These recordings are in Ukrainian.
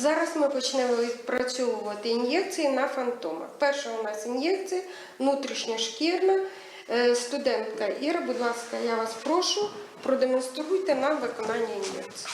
Зараз ми почнемо відпрацьовувати ін'єкції на фантомах. Перша у нас ін'єкція внутрішньошкірна. Е, Студентка Іра, будь ласка, я вас прошу, продемонструйте нам виконання ін'єкції.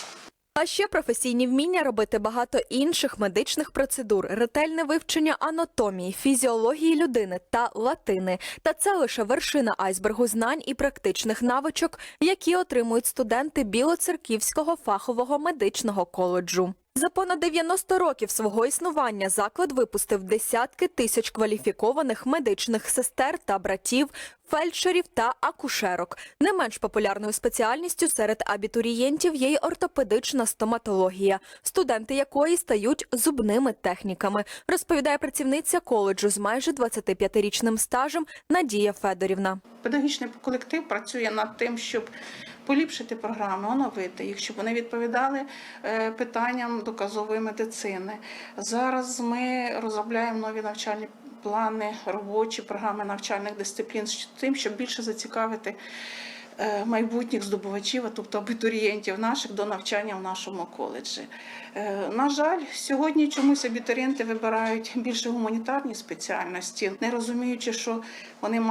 А ще професійні вміння робити багато інших медичних процедур, ретельне вивчення анатомії, фізіології людини та латини. Та це лише вершина айсбергу знань і практичних навичок, які отримують студенти Білоцерківського фахового медичного коледжу. За понад 90 років свого існування заклад випустив десятки тисяч кваліфікованих медичних сестер та братів, фельдшерів та акушерок. Не менш популярною спеціальністю серед абітурієнтів є й ортопедична стоматологія, студенти якої стають зубними техніками, розповідає працівниця коледжу з майже 25-річним стажем Надія Федорівна. Педагогічний колектив працює над тим, щоб поліпшити програми, оновити їх, щоб вони відповідали е, питанням доказової медицини. Зараз ми розробляємо нові навчальні плани, робочі програми навчальних дисциплін з тим, щоб більше зацікавити майбутніх здобувачів, а тобто абітурієнтів наших до навчання в нашому коледжі. Е, На жаль, сьогодні чомусь абітурієнти вибирають більше гуманітарні спеціальності, не розуміючи, що вони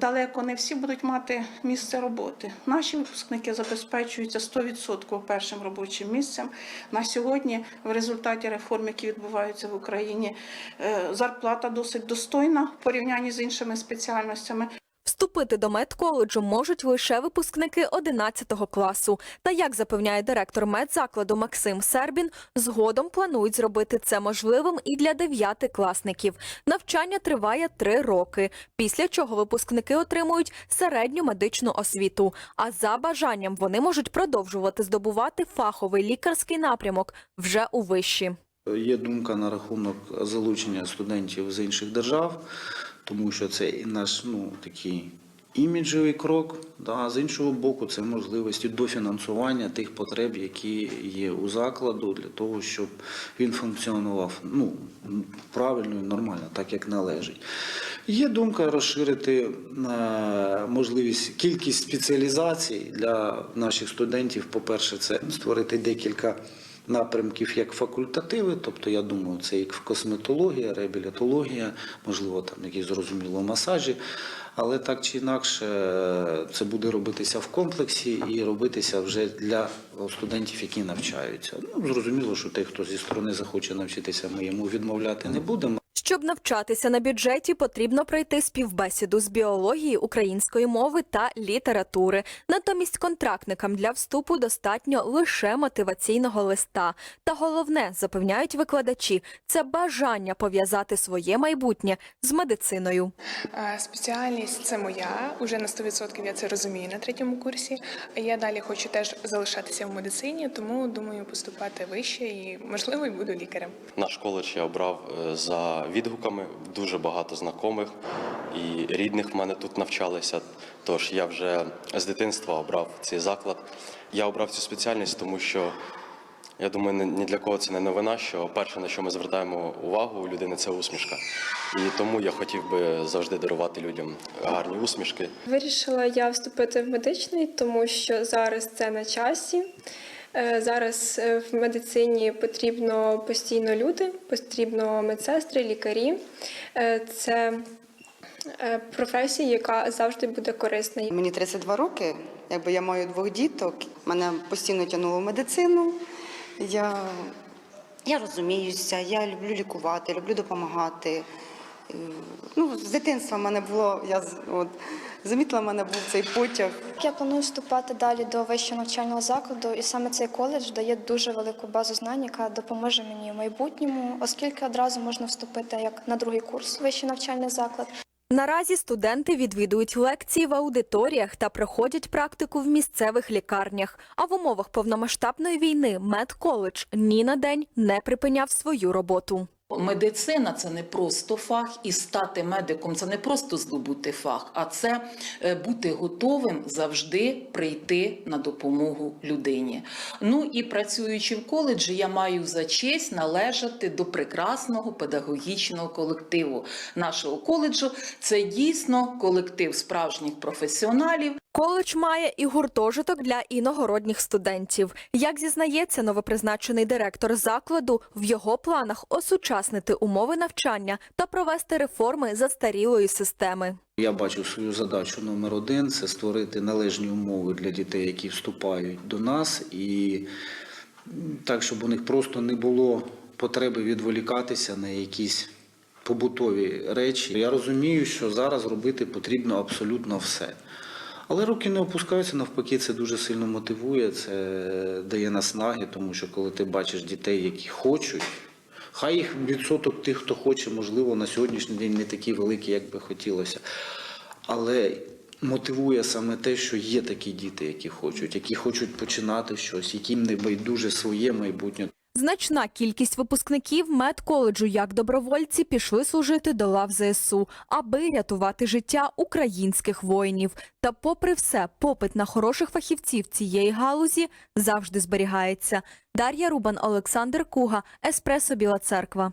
далеко не всі будуть мати місце роботи. Наші випускники забезпечуються 100% першим робочим місцем. На сьогодні, в результаті реформ, які відбуваються в Україні, е, зарплата досить достойна в порівнянні з іншими спеціальностями. Вступити до медколеджу можуть лише випускники 11 класу. Та як запевняє директор медзакладу Максим Сербін, згодом планують зробити це можливим і для дев'ятикласників. Навчання триває три роки, після чого випускники отримують середню медичну освіту. А за бажанням вони можуть продовжувати здобувати фаховий лікарський напрямок вже у виші. Є думка на рахунок залучення студентів з інших держав, тому що це наш ну, такий іміджовий крок. Да. а З іншого боку, це можливості дофінансування тих потреб, які є у закладу, для того, щоб він функціонував ну, правильно і нормально, так як належить. Є думка розширити е, можливість кількість спеціалізацій для наших студентів. По-перше, це створити декілька напрямків як факультативи, тобто я думаю, це як косметологія, реабілітологія, можливо, там якісь зрозуміло масажі. Але так чи інакше це буде робитися в комплексі і робитися вже для студентів, які навчаються. Ну зрозуміло, що той, хто зі сторони захоче навчитися, ми йому відмовляти не будемо. Щоб навчатися на бюджеті, потрібно пройти співбесіду з біології, української мови та літератури. Натомість контрактникам для вступу достатньо лише мотиваційного листа. Та головне, запевняють викладачі, це бажання пов'язати своє майбутнє з медициною. Е, Спеціальність це моя. Уже на 100% я це розумію на третьому курсі. Я далі хочу теж залишатися в медицині, тому думаю поступати вище і можливо і буду лікарем. Наш коледж я обрав е, за відгуками. Дуже багато знайомих і рідних в мене тут навчалися. Тож я вже з дитинства обрав цей заклад. Я обрав цю спеціальність, тому що я думаю, ні- для кого це не новина, що перше, на що ми звертаємо увагу у людини, це усмішка. І тому я хотів би завжди дарувати людям гарні усмішки. Вирішила я вступити в медичний, тому що зараз це на часі. Е, Зараз е, в медицині потрібно постійно люди, потрібно медсестри, лікарі. Е, Це професія, яка завжди буде корисна. Мені 32 роки, якби я маю двох діток, мене постійно тягнуло в медицину. Я, я розуміюся, я люблю лікувати, люблю допомагати. Ну, з дитинства в мене було, я з- от, замітила, в мене був цей потяг. Я планую вступати далі до вищого навчального закладу, і саме цей коледж дає дуже велику базу знань, яка допоможе мені в майбутньому, оскільки одразу можна вступити як на другий курс вищий навчальний заклад. Наразі студенти відвідують лекції в аудиторіях та проходять практику в місцевих лікарнях. А в умовах повномасштабної війни медколедж ні на день не припиняв свою роботу. Медицина це не просто фах, і стати медиком це не просто здобути фах, а це е, бути готовим завжди прийти на допомогу людині. Ну і працюючи в коледжі, я маю за честь належати до прекрасного педагогічного колективу нашого коледжу. Це дійсно колектив справжніх професіоналів. Коледж має і гуртожиток для іногородніх студентів. Як зізнається новопризначений директор закладу, в його планах осучаснити умови навчання та провести реформи застарілої системи. Я бачу свою задачу номер один це створити належні умови для дітей, які вступають до нас, і так, щоб у них просто не було потреби відволікатися на якісь побутові речі. Я розумію, що зараз робити потрібно абсолютно все. Але руки не опускаються, навпаки, це дуже сильно мотивує, це дає наснаги, тому що коли ти бачиш дітей, які хочуть, хай їх відсоток тих, хто хоче, можливо, на сьогоднішній день не такий великий, як би хотілося. Але мотивує саме те, що є такі діти, які хочуть, які хочуть починати щось, яким не байдуже своє майбутнє. Значна кількість випускників медколеджу як добровольці пішли служити до лав ЗСУ, аби рятувати життя українських воїнів. Та, попри все, попит на хороших фахівців цієї галузі завжди зберігається. Дар'я Рубан, Олександр Куга, Еспресо Біла Церква.